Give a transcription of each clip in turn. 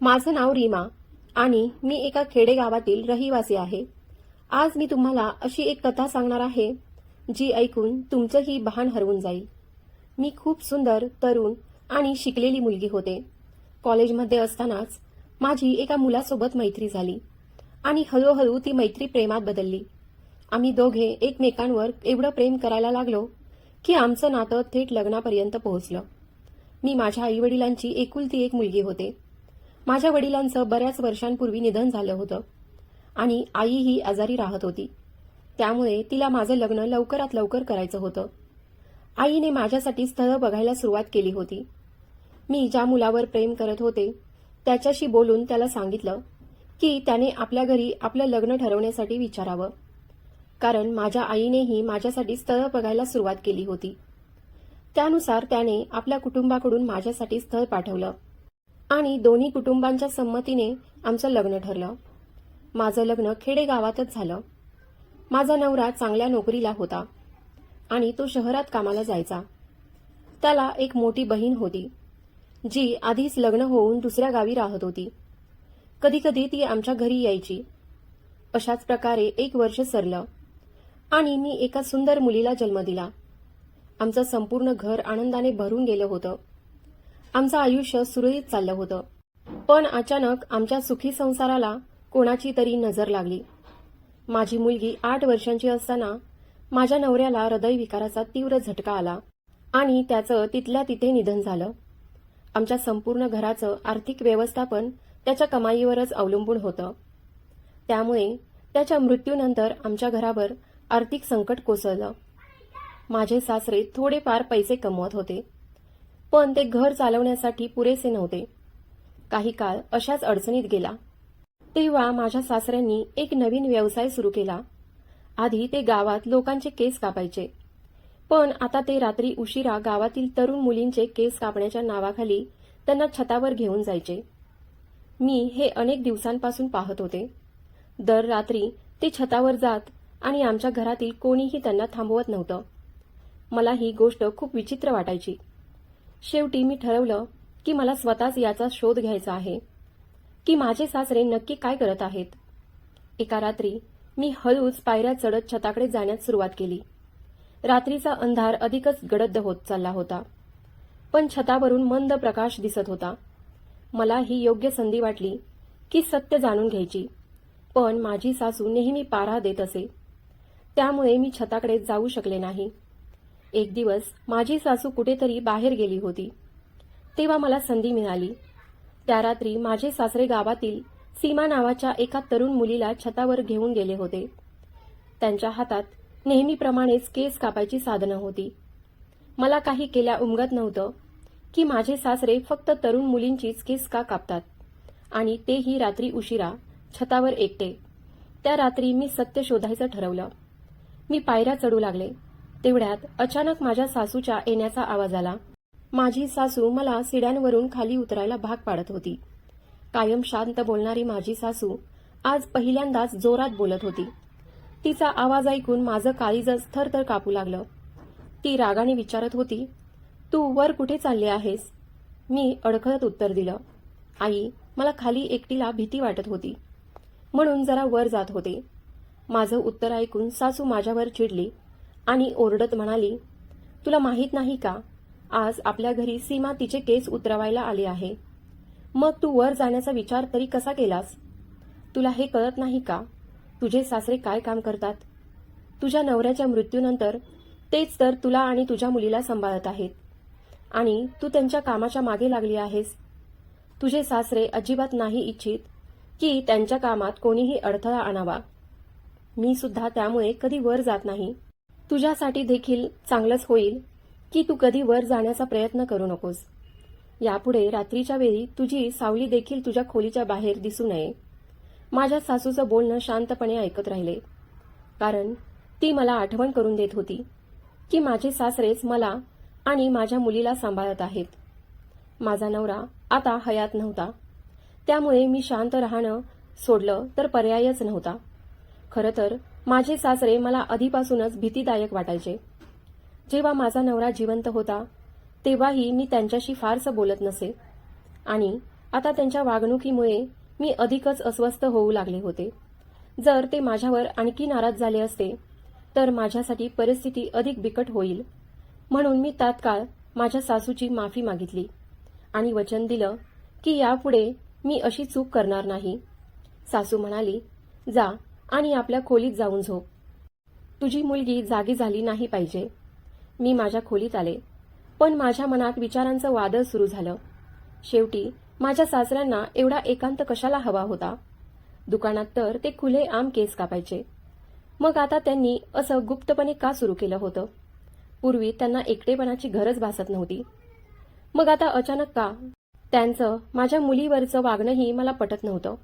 माझं नाव रीमा आणि मी एका खेडेगावातील रहिवासी आहे. आज मी तुम्हाला अशी एक कथा सांगणार आहे जी ऐकून तुमचंही बहाण हरवून जाईल. मी खूप सुंदर तरुण आणि शिकलेली मुलगी होते. कॉलेजमध्ये असतानाच माझी एका मुलासोबत मैत्री झाली आणि हळूहळू ती मैत्री प्रेमात बदलली. आम्ही दोघे एकमेकांवर एवढं प्रेम करायला लागलो की आमचं नातं थेट लग्नापर्यंत पोहोचलं. मी माझ्या आईवडिलांची एकुलती एक मुलगी होते. माझ्या वडिलांचं बऱ्याच वर्षांपूर्वी निधन झालं होतं. आणि आई ही आजारी राहत होती. त्यामुळे तिला माझं लग्न लवकरात लवकर करायचं होतं. आईने माझ्यासाठी स्थळं बघायला सुरुवात केली होती. मी ज्या मुलावर प्रेम करत होते त्याच्याशी बोलून त्याला सांगितलं की त्याने आपल्या घरी आपलं लग्न ठरवण्यासाठी विचारावं. कारण माझ्या आईनेही माझ्यासाठी स्थळं बघायला सुरुवात केली होती. त्यानुसार त्याने आपल्या कुटुंबाकडून माझ्यासाठी स्थळ पाठवलं. आणि दोन्ही कुटुंबांच्या संमतीने आमचं लग्न ठरलं. माझं लग्न खेडेगावातच झालं. माझा नवरा चांगल्या नोकरीला होता आणि तो शहरात कामाला जायचा. त्याला एक मोठी बहीण होती जी आधीच लग्न होऊन दुसऱ्या गावी राहत होती. कधीकधी ती आमच्या घरी यायची. अशाच प्रकारे एक वर्ष सरलं आणि मी एका सुंदर मुलीला जन्म दिला. आमचं संपूर्ण घर आनंदाने भरून गेलं होतं. आमचं आयुष्य सुरळीत चाललं होतं. पण अचानक आमच्या सुखी संसाराला कोणाची तरी नजर लागली. माझी मुलगी आठ वर्षांची असताना माझ्या नवऱ्याला हृदयविकाराचा तीव्र झटका आला आणि त्याचं तिथल्या तिथे निधन झालं. आमच्या संपूर्ण घराचं आर्थिक व्यवस्थापन त्याच्या कमाईवरच अवलंबून होतं. त्यामुळे त्याच्या मृत्यूनंतर आमच्या घरावर आर्थिक संकट कोसळलं. माझे सासरे थोडेफार पैसे कमवत होते. पण ते घर चालवण्यासाठी पुरेसे नव्हते. काही काळ अशाच अडचणीत गेला. तेव्हा माझ्या सासऱ्यांनी एक नवीन व्यवसाय सुरू केला. आधी ते गावात लोकांचे केस कापायचे. पण आता ते रात्री उशिरा गावातील तरुण मुलींचे केस कापण्याच्या नावाखाली त्यांना छतावर घेऊन जायचे. मी हे अनेक दिवसांपासून पाहत होते. दर रात्री ते छतावर जात आणि आमच्या घरातील कोणीही त्यांना थांबवत नव्हतं. मला ही गोष्ट खूप विचित्र वाटायची. शेवटी मी ठरवलं की मला स्वतःच याचा शोध घ्यायचा आहे. की माझे सासरे नक्की काय करत आहेत? एका रात्री मी हळूच पायऱ्या चढत छताकडे जाण्यास सुरुवात केली. रात्रीचा अंधार अधिकच गडद होत चालला होता. पण छतावरून मंद प्रकाश दिसत होता. मला ही योग्य संधी वाटली की सत्य जाणून घ्यायची. पण माझी सासू नेहमी पारा देत असे. त्यामुळे मी छताकडे जाऊ शकले नाही. एक दिवस माझी सासू कुठेतरी बाहेर गेली होती. तेव्हा मला संधी मिळाली. त्या रात्री माझे सासरे गावातील सीमा नावाच्या एका तरुण मुलीला छतावर घेऊन गेले होते. त्यांच्या हातात नेहमीप्रमाणेच केस कापायची साधनं होती. मला काही केल्या उमगत नव्हतं की माझे सासरे फक्त तरुण मुलींचीच केस का कापतात. आणि तेही रात्री उशिरा छतावर एकटे. त्या रात्री मी सत्य शोधायचं ठरवलं. मी पायऱ्या चढू लागले. तेवढ्यात अचानक माझ्या सासूच्या येण्याचा आवाज आला. माझी सासू मला सिड्यांवरून खाली उतरायला भाग पाडत होती. कायम शांत बोलणारी माझी सासू आज पहिल्यांदाच जोरात बोलत होती. तिचा आवाज ऐकून माझं काळीजच थरथर कापू लागलं. ती रागाने विचारत होती तू वर कुठे चालले आहेस? मी अडखळत उत्तर दिलं. आई मला खाली एकटीला भीती वाटत होती. म्हणून जरा वर जात होते. माझं उत्तर ऐकून सासू माझ्यावर चिडली. आणि ओरडत म्हणाली तुला माहीत नाही का आज आपल्या घरी सीमा तिचे केस उतरवायला आले आहे. मग तू वर जाण्याचा विचार तरी कसा केलास? तुला हे कळत नाही का तुझे सासरे काय काम करतात? तुझ्या नवऱ्याच्या मृत्यूनंतर तेच तर तुला आणि तुझ्या मुलीला सांभाळत आहेत. आणि तू त्यांच्या कामाच्या मागे लागली आहेस. तुझे सासरे अजिबात नाही इच्छित की त्यांच्या कामात कोणीही अडथळा आणावा. मी सुद्धा त्यामुळे कधी वर जात नाही. तुझ्यासाठी देखील चांगलंच होईल की तू कधी वर जाण्याचा प्रयत्न करू नकोस. यापुढे रात्रीच्या वेळी तुझी सावली देखील तुझ्या खोलीच्या बाहेर दिसू नये. माझ्या सासूचं बोलणं शांतपणे ऐकत राहिले. कारण ती मला आठवण करून देत होती की माझे सासरेच मला आणि माझ्या मुलीला सांभाळत आहेत. माझा नवरा आता हयात नव्हता. त्यामुळे मी शांत राहणं सोडलं तर पर्यायच नव्हता. खरं तर माझे सासरे मला आधीपासूनच भीतीदायक वाटायचे. जेव्हा माझा नवरा जिवंत होता तेव्हाही मी त्यांच्याशी फारसं बोलत नसे. आणि आता त्यांच्या वागणुकीमुळे मी अधिकच अस्वस्थ होऊ लागले होते. जर ते माझ्यावर आणखी नाराज झाले असते तर माझ्यासाठी परिस्थिती अधिक बिकट होईल. म्हणून मी तात्काळ माझ्या सासूची माफी मागितली आणि वचन दिलं की यापुढे मी अशी चूक करणार नाही. सासू म्हणाली जा आणि आपल्या खोलीत जाऊन झोप. तुझी मुलगी जागी झाली नाही पाहिजे. मी माझ्या खोलीत आले. पण माझ्या मनात विचारांचं वादळ सुरू झालं. शेवटी माझ्या सासऱ्यांना एवढा एकांत कशाला हवा होता? दुकानात तर ते खुले आम केस कापायचे. मग आता त्यांनी असं गुप्तपणे का सुरू केलं होतं? पूर्वी त्यांना एकटेपणाची गरज भासत नव्हती. मग आता अचानक का? त्यांचं माझ्या मुलीवरचं वागणंही मला पटत नव्हतं.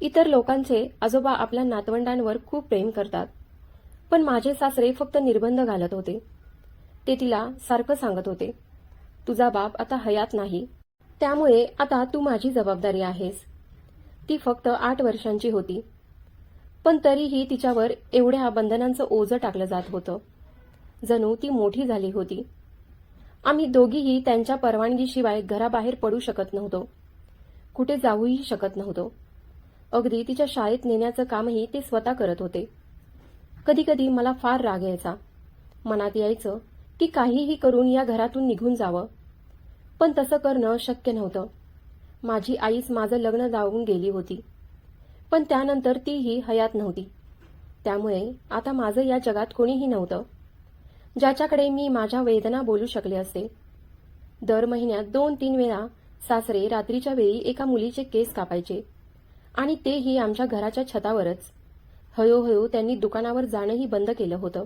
इतर लोकांचे आजोबा आपल्या नातवंडांवर खूप प्रेम करतात. पण माझे सासरे फक्त निर्बंध घालत होते. ते तिला सारखं सांगत होते तुझा बाप आता हयात नाही. त्यामुळे आता तू माझी जबाबदारी आहेस. ती फक्त आठ वर्षांची होती. पण तरीही तिच्यावर एवढ्या बंधनांचं ओझं टाकलं जात होतं. जणू ती मोठी झाली होती. आम्ही दोघीही त्यांच्या परवानगीशिवाय घराबाहेर पडू शकत नव्हतो. कुठे जाऊही शकत नव्हतो. अगदी तिच्या शाळेत नेण्याचं कामही ते स्वतः करत होते. कधीकधी मला फार राग यायचा. मनात यायचं की काहीही करून या घरातून निघून जावं. पण तसं करणं शक्य नव्हतं. माझी आईच माझं लग्न जाऊन गेली होती. पण त्यानंतर तीही हयात नव्हती. त्यामुळे आता माझं या जगात कोणीही नव्हतं. ज्याच्याकडे मी माझ्या वेदना बोलू शकले असते. दर महिन्यात दोन तीन वेळा सासरे रात्रीच्या वेळी एका मुलीचे केस कापायचे. आणि तेही आमच्या घराच्या छतावरच. हळूहळू त्यांनी दुकानावर जाणंही बंद केलं होतं.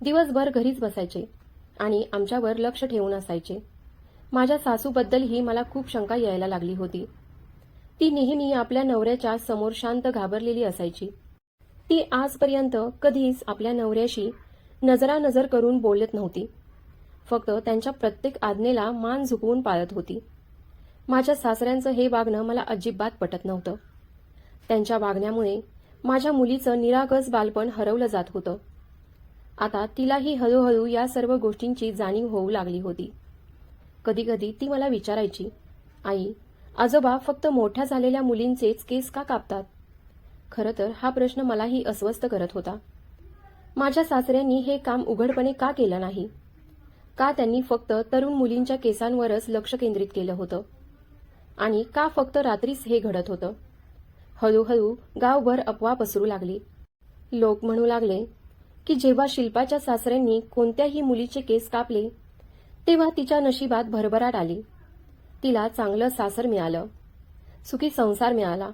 दिवसभर घरीच बसायचे आणि आमच्यावर लक्ष ठेवून असायचे. माझ्या सासूबद्दलही मला खूप शंका यायला लागली होती. ती नेहमी आपल्या नवऱ्याच्या समोर शांत घाबरलेली असायची. ती आजपर्यंत कधीच आपल्या नवऱ्याशी नजरानजर करून बोलत नव्हती. फक्त त्यांच्या प्रत्येक आज्ञेला मान झुकवून पाळत होती. माझ्या सासऱ्यांचं हे वागणं मला अजिबात पटत नव्हतं. त्यांच्या वागण्यामुळे माझ्या मुलीचं निरागस बालपण हरवलं जात होतं. आता तिलाही हळूहळू या सर्व गोष्टींची जाणीव होऊ लागली होती. कधीकधी ती मला विचारायची आई आजोबा फक्त मोठ्या झालेल्या मुलींचेच केस का कापतात? खरं तर हा प्रश्न मलाही अस्वस्थ करत होता. माझ्या सासऱ्यांनी हे काम उघडपणे का केलं नाही? का त्यांनी फक्त तरुण मुलींच्या केसांवरच लक्ष केंद्रित केलं होतं? आणि का फक्त रात्रीच हे घडत होतं? हळूहळू गावभर अफवा पसरू लागली. लोक म्हणू लागले की जेव्हा शिल्पाच्या सासऱ्यांनी कोणत्याही मुलीचे केस कापले तेव्हा तिच्या नशिबात भरभराट आली. तिला चांगलं सासर मिळालं. सुखी संसार मिळाला.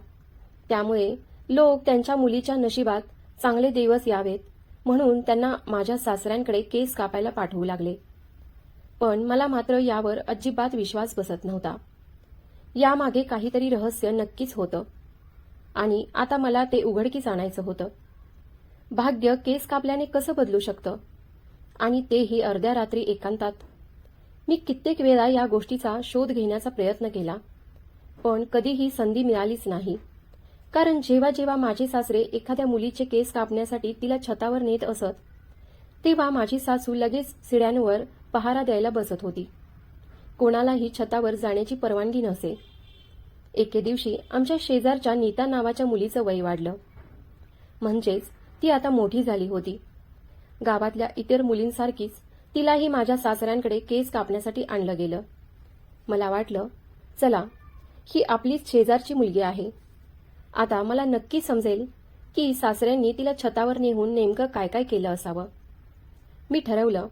त्यामुळे लोक त्यांच्या मुलीच्या नशिबात चांगले दिवस यावेत म्हणून त्यांना माझ्या सासऱ्यांकडे केस कापायला पाठवू लागले. पण मला मात्र यावर अजिबात विश्वास बसत नव्हता. यामागे काहीतरी रहस्य नक्कीच होतं. आणि आता मला ते उघडकीस आणायचं होतं. भाग्य केस कापल्याने कसं बदलू शकतं? आणि तेही अर्ध्या रात्री एकांतात. मी कित्येक वेळा या गोष्टीचा शोध घेण्याचा प्रयत्न केला पण कधीही संधी मिळालीच नाही. कारण जेव्हा जेव्हा माझे सासरे एखाद्या मुलीचे केस कापण्यासाठी तिला छतावर नेत असत तेव्हा माझी सासू लगेच सिड्यांवर पहारा द्यायला बसत होती. कोणालाही छतावर जाण्याची परवानगी नसे. एके दिवशी आमच्या शेजारच्या नीता नावाच्या मुलीचं वय वाढलं. म्हणजेच ती आता मोठी झाली होती. गावातल्या इतर मुलींसारखीच तिलाही माझ्या सासऱ्यांकडे केस कापण्यासाठी आणलं गेलं. मला वाटलं चला ही आपलीच शेजारची मुलगी आहे. आता मला नक्की समजेल की सासऱ्यांनी तिला छतावर नेहून नेमकं काय काय केलं असावं. मी ठरवलं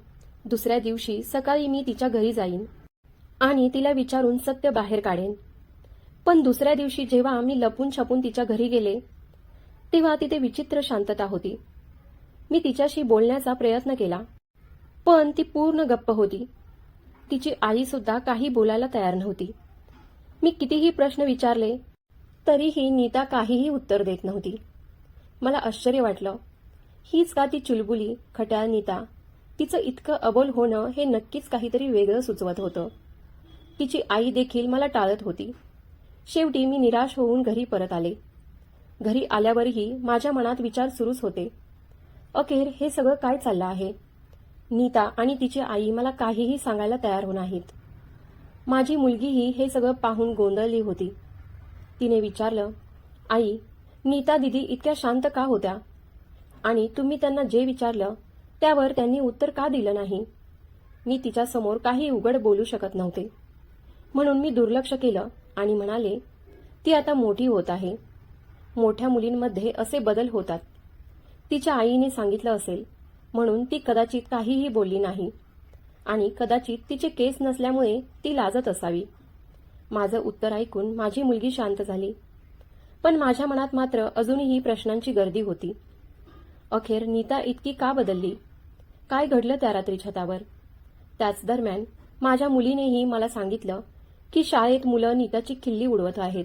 दुसऱ्या दिवशी सकाळी मी तिच्या घरी जाईन आणि तिला विचारून सत्य बाहेर काढेन. पण दुसऱ्या दिवशी जेव्हा आम्ही लपून छपून तिच्या घरी गेले तेव्हा तिथे विचित्र शांतता होती. मी तिच्याशी बोलण्याचा प्रयत्न केला पण ती पूर्ण गप्प होती. तिची आई सुद्धा काही बोलायला तयार नव्हती. मी कितीही प्रश्न विचारले तरीही नीता काहीही उत्तर देत नव्हती. मला आश्चर्य वाटलं. हीच का ती चुलबुली खट्याळ नीता? तिचं इतकं अबोल होणं हे नक्कीच काहीतरी वेगळं सुचवत होतं. तिची आई देखील मला टाळत होती. शेवटी मी निराश होऊन घरी परत आले. घरी आल्यावरही माझ्या मनात विचार सुरूच होते. अखेर हे सगळं काय चाललं आहे? नीता आणि तिची आई मला काहीही सांगायला तयार हो नाहीत. माझी मुलगीही हे सगळं पाहून गोंधळली होती. तिने विचारलं आई नीता दिदी इतक्या शांत का होत्या? आणि तुम्ही त्यांना जे विचारलं त्यावर त्यांनी उत्तर का दिलं नाही? मी तिच्यासमोर काही उघड बोलू शकत नव्हते. म्हणून मी दुर्लक्ष केलं. आणि म्हणाले ती आता मोठी होत आहे. मोठ्या मुलींमध्ये असे बदल होतात. तिच्या आईने सांगितलं असेल म्हणून ती कदाचित काहीही बोलली नाही. आणि कदाचित तिचे केस नसल्यामुळे ती लाजत असावी. माझं उत्तर ऐकून माझी मुलगी शांत झाली. पण माझ्या मनात मात्र अजूनही प्रश्नांची गर्दी होती. अखेर नीता इतकी का बदलली? काय घडलं त्या रात्री छतावर त्याच दरम्यान माझ्या मुलीनेही मला सांगितलं की शाळेत मुलं नीताची खिल्ली उडवत आहेत.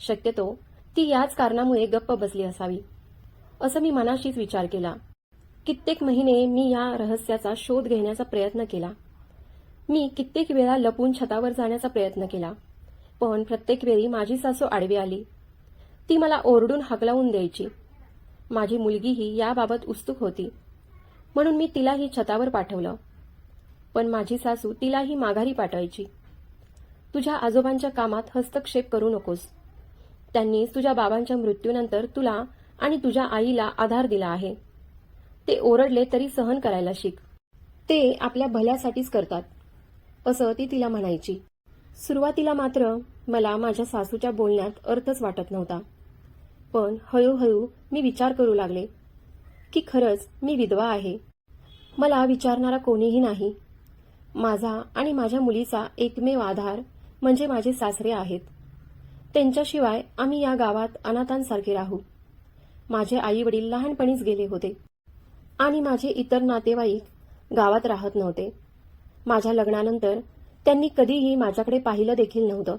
शक्यतो ती याच कारणामुळे गप्प बसली असावी. असं मी मनाशीच विचार केला. कित्येक महिने मी या रहस्याचा शोध घेण्याचा प्रयत्न केला. मी कित्येक वेळा लपून छतावर जाण्याचा प्रयत्न केला. पण प्रत्येक वेळी माझी सासू आडवी आली. ती मला ओरडून हाकलावून द्यायची. माझी मुलगीही याबाबत उत्सुक होती. म्हणून मी तिलाही छतावर पाठवलं. पण माझी सासू तिलाही माघारी पाठवायची. तुझ्या आजोबांच्या कामात हस्तक्षेप करू नकोस. त्यांनी तुझ्या बाबांच्या मृत्यूनंतर तुला आणि तुझ्या आईला आधार दिला आहे. ते ओरडले तरी सहन करायला शिक. ते आपल्या भल्यासाठीच करतात. असं ती तिला म्हणायची. सुरुवातीला मात्र मला माझ्या सासूच्या बोलण्यात अर्थच वाटत नव्हता. पण हळूहळू मी विचार करू लागले की खरंच मी विधवा आहे. मला विचारणारा कोणीही नाही. माझा आणि माझ्या मुलीचा एकमेव आधार म्हणजे माझे सासरे आहेत. त्यांच्याशिवाय आम्ही या गावात अनाथांसारखे राहू. माझे आई वडील लहानपणीच गेले होते. आणि माझे इतर नातेवाईक गावात राहत नव्हते. माझ्या लग्नानंतर त्यांनी कधीही माझ्याकडे पाहिलं देखील नव्हतं.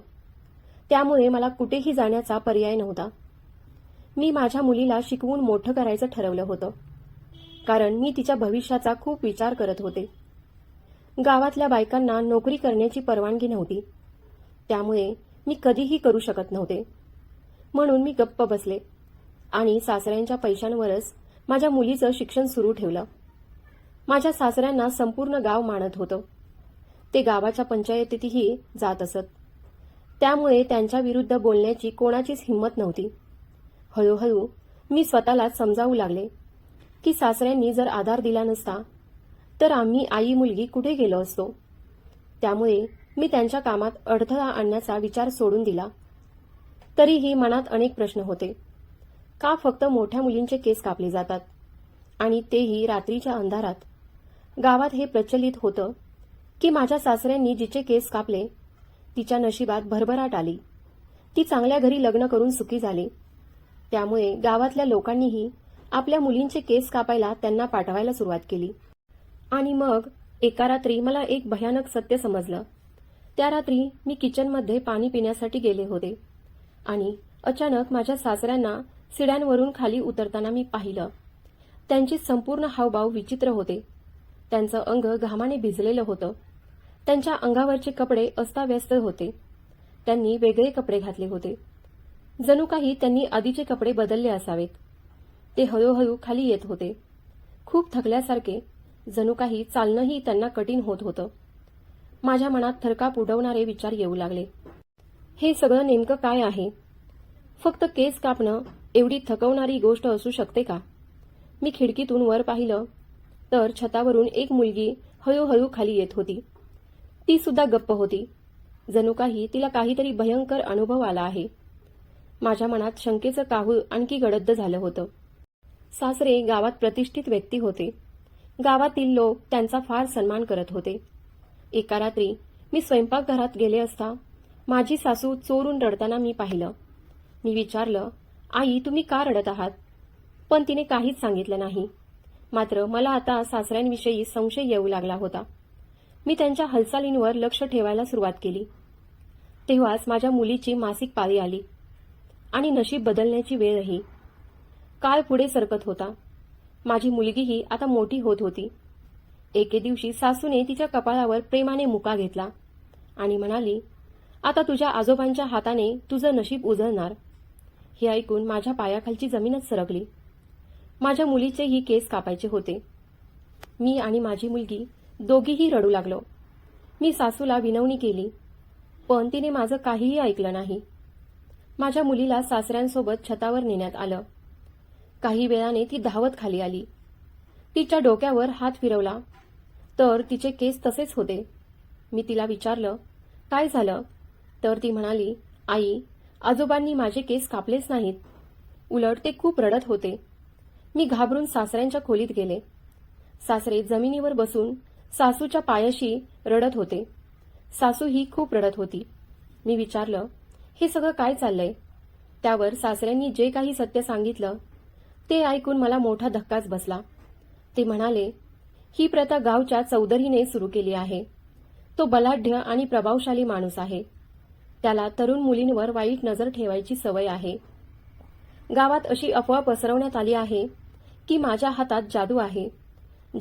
त्यामुळे मला कुठेही जाण्याचा पर्याय नव्हता. मी माझ्या मुलीला शिकवून मोठं करायचं ठरवलं होतं. कारण मी तिच्या भविष्याचा खूप विचार करत होते. गावातल्या बायकांना नोकरी करण्याची परवानगी नव्हती. त्यामुळे मी कधीही करू शकत नव्हते. म्हणून मी गप्प बसले आणि सासऱ्यांच्या पैशांवरच माझ्या मुलीचं शिक्षण सुरू ठेवलं. माझ्या सासऱ्यांना संपूर्ण गाव मानत होतं. ते गावाच्या पंचायतीतही जात असत. त्यामुळे त्यांच्या विरुद्ध बोलण्याची कोणाचीच हिंमत नव्हती. हळूहळू मी स्वतःला समजावू लागले की सासऱ्यांनी जर आधार दिला नसता तर आम्ही आई मुलगी कुठे गेलो असतो? त्यामुळे मी त्यांच्या कामात अडथळा आणण्याचा विचार सोडून दिला. तरीही मनात अनेक प्रश्न होते. का फक्त मोठ्या मुलींचे केस कापले जातात? आणि तेही रात्रीच्या अंधारात. गावात हे प्रचलित होतं की माझ्या सासऱ्यांनी जिचे केस कापले तिच्या नशिबात भरभराट आली. ती चांगल्या घरी लग्न करून सुखी झाली. त्यामुळे गावातल्या लोकांनीही आपल्या मुलींचे केस कापायला त्यांना पाठवायला सुरुवात केली. आणि मग एका रात्री मला एक भयानक सत्य समजलं. त्या रात्री मी किचनमध्ये पाणी पिण्यासाठी गेले होते. आणि अचानक माझ्या सासऱ्यांना सिड्यांवरून खाली उतरताना मी पाहिलं. त्यांचे संपूर्ण हावभाव विचित्र होते. त्यांचं अंग घामाने भिजलेलं होतं. त्यांच्या अंगावरचे कपडे अस्ताव्यस्त होते. त्यांनी वेगळे कपडे घातले होते. जणू काही त्यांनी आधीचे कपडे बदलले असावेत. ते हळूहळू खाली येत होते. खूप थकल्यासारखे जणू काही चालणंही त्यांना कठीण होत होतं. माझ्या मनात थरकाप उडवणारे विचार येऊ लागले. हे सगळं नेमकं काय आहे? फक्त केस कापणं एवढी थकवणारी गोष्ट असू शकते का? मी खिडकीतून वर पाहिलं तर छतावरून एक मुलगी हळूहळू खाली येत होती. ती सुद्धा गप्प होती. जणू काही तिला काहीतरी भयंकर अनुभव आला आहे. माझ्या मनात शंकेचं काहूळ आणखी गडद्द झालं होतं. सासरे गावात प्रतिष्ठित व्यक्ती होते. गावातील लोक त्यांचा फार सन्मान करत होते. एका रात्री मी स्वयंपाकघरात गेले असता माझी सासू चोरून रडताना मी पाहिलं. मी विचारलं आई तुम्ही का रडत आहात? पण तिने काहीच सांगितलं नाही. मात्र मला आता सासऱ्यांविषयी संशय येऊ लागला होता. मी त्यांच्या हालचालींवर लक्ष ठेवायला सुरुवात केली. तेव्हाच माझ्या मुलीची मासिक पाळी आली आणि नशीब बदलण्याची वेळही. काळ पुढे सरकत होता. माझी मुलगीही आता मोठी होत होती. एके दिवशी सासूने तिच्या कपाळावर प्रेमाने मुका घेतला आणि म्हणाली आता तुझ्या आजोबांच्या हाताने तुझं नशीब उजळणार. हे ऐकून माझ्या पायाखालची जमीनच सरकली. माझ्या मुलीचेही केस कापायचे होते. मी आणि माझी मुलगी दोघीही रडू लागलो. मी सासूला विनवणी केली पण तिने माझं काहीही ऐकलं नाही. माझ्या मुलीला सासऱ्यांसोबत छतावर नेण्यात आलं. काही वेळाने ती धावत खाली आली. तिच्या डोक्यावर हात फिरवला. तर तिचे केस तसेच होते. मी तिला विचारलं काय झालं? तर ती म्हणाली आई आजोबांनी माझे केस कापलेच नाहीत. उलट ते खूप रडत होते. मी घाबरून सासऱ्यांच्या खोलीत गेले. सासरे जमिनीवर बसून सासूच्या पायाशी रडत होते. सासू ही खूप रडत होती. मी विचारलं हे सगळं काय चाललंय? त्यावर सासऱ्यांनी जे काही सत्य सांगितलं ते ऐकून मला मोठा धक्काच बसला. ते म्हणाले ही प्रथा गावच्या चौधरीने सुरू केली आहे. तो बलाढ्य आणि प्रभावशाली माणूस आहे. त्याला तरुण मुलींवर वाईट नजर ठेवायची सवय आहे. गावात अशी अफवा पसरवण्यात आली आहे की माझ्या हातात जादू आहे.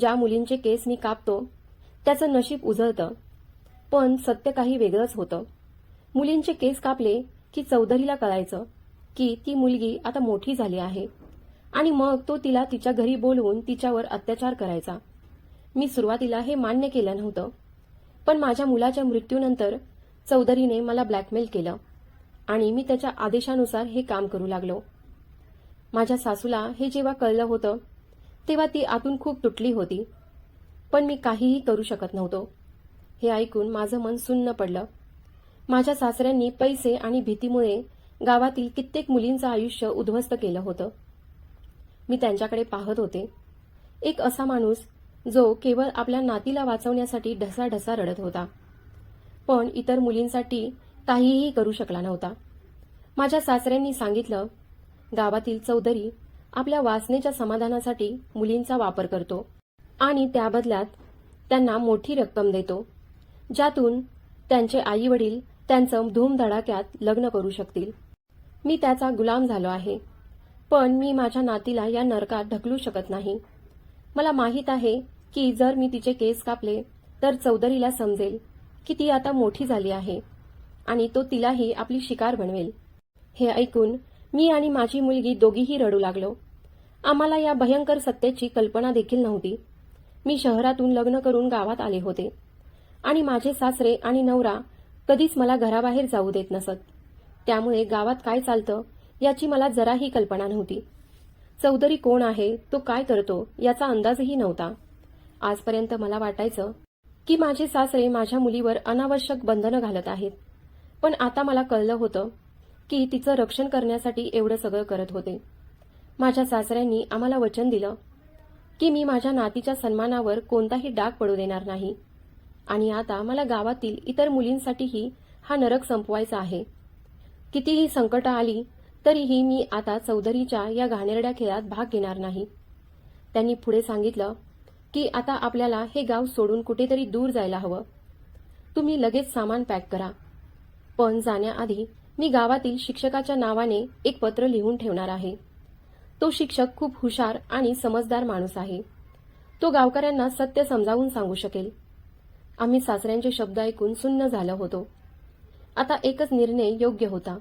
ज्या मुलींचे केस मी कापतो त्याचं नशीब उजळतं. पण सत्य काही वेगळंच होतं. मुलींचे केस कापले की चौधरीला कळायचं की ती मुलगी आता मोठी झाली आहे. आणि मग तो तिला तिच्या घरी बोलवून तिच्यावर अत्याचार करायचा. मी सुरुवातीला हे मान्य केलं नव्हतं. पण माझ्या मुलाच्या मृत्यूनंतर चौधरीने मला ब्लॅकमेल केलं आणि मी त्याच्या आदेशानुसार हे काम करू लागलो. माझ्या सासूला हे जेव्हा कळलं होतं तेव्हा ती आतून खूप तुटली होती. पण मी काहीही करू शकत नव्हतो. हे ऐकून माझं मन सुन्न पडलं. माझ्या सासऱ्यांनी पैसे आणि भीतीमुळे गावातील कित्येक मुलींचं आयुष्य उद्ध्वस्त केलं होतं. मी त्यांच्याकडे पाहत होते. एक असा माणूस जो केवळ आपल्या नातीला वाचवण्यासाठी ढसाढसा रडत होता. पण इतर मुलींसाठी काहीही करू शकला नव्हता. माझ्या सासऱ्यांनी सांगितलं गावातील चौधरी आपल्या वासनेच्या समाधानासाठी मुलींचा वापर करतो आणि त्या बदल्यात त्यांना मोठी रक्कम देतो ज्यातून त्यांचे आई वडील त्यांचं धूमधडाक्यात लग्न करू शकतील. मी त्याचा गुलाम झालो आहे पण मी माझ्या नातीला या नरकात ढकलू शकत नाही. मला माहीत आहे की जर मी तिचे केस कापले तर चौधरीला समजेल की ती आता मोठी झाली आहे आणि तो तिलाही आपली शिकार बनवेल. हे ऐकून मी आणि माझी मुलगी दोघीही रडू लागलो. आम्हाला या भयंकर सत्तेची कल्पना देखील नव्हती. मी शहरातून लग्न करून गावात आले होते. आणि माझे सासरे आणि नवरा कधीच मला घराबाहेर जाऊ देत नसत. त्यामुळे गावात काय चालतं याची मला जराही कल्पना नव्हती. चौधरी कोण आहे तो काय करतो याचा अंदाजही नव्हता. आजपर्यंत मला वाटायचं की माझे सासरे माझ्या मुलीवर अनावश्यक बंधनं घालत आहेत. पण आता मला कळलं होतं की तिचं रक्षण करण्यासाठी एवढं सगळं करत होते. माझ्या सासऱ्यांनी आम्हाला वचन दिलं की मी माझ्या नातीच्या सन्मानावर कोणताही डाग पडू देणार नाही. आणि आता मला गावातील इतर मुलींसाठीही हा नरक संपवायचा आहे. कितीही संकट आली तरीही मी आता चौधरीच्या या घाणेरड्या खेळात भाग घेणार नाही. त्यांनी पुढे सांगितलं की आता आपल्याला हे गाव सोडून कुठेतरी दूर जायला हवं. तुम्ही लगेच सामान पॅक करा. पण जाण्याआधी मी गावातील शिक्षकाच्या नावाने एक पत्र लिहून ठेवणार आहे. तो शिक्षक खूप हुशार आणि समजदार माणूस आहे. तो गावकऱ्यांना सत्य समजावून सांगू शकेल. आम्ही सासऱ्यांचे शब्द ऐकून सुन्न झालो होतो. आता एकच निर्णय योग्य होता.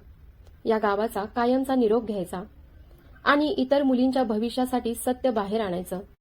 या गावाचा कायमचा निरोप घ्यायचा आणि इतर मुलींच्या भविष्यासाठी सत्य बाहेर आणायचं.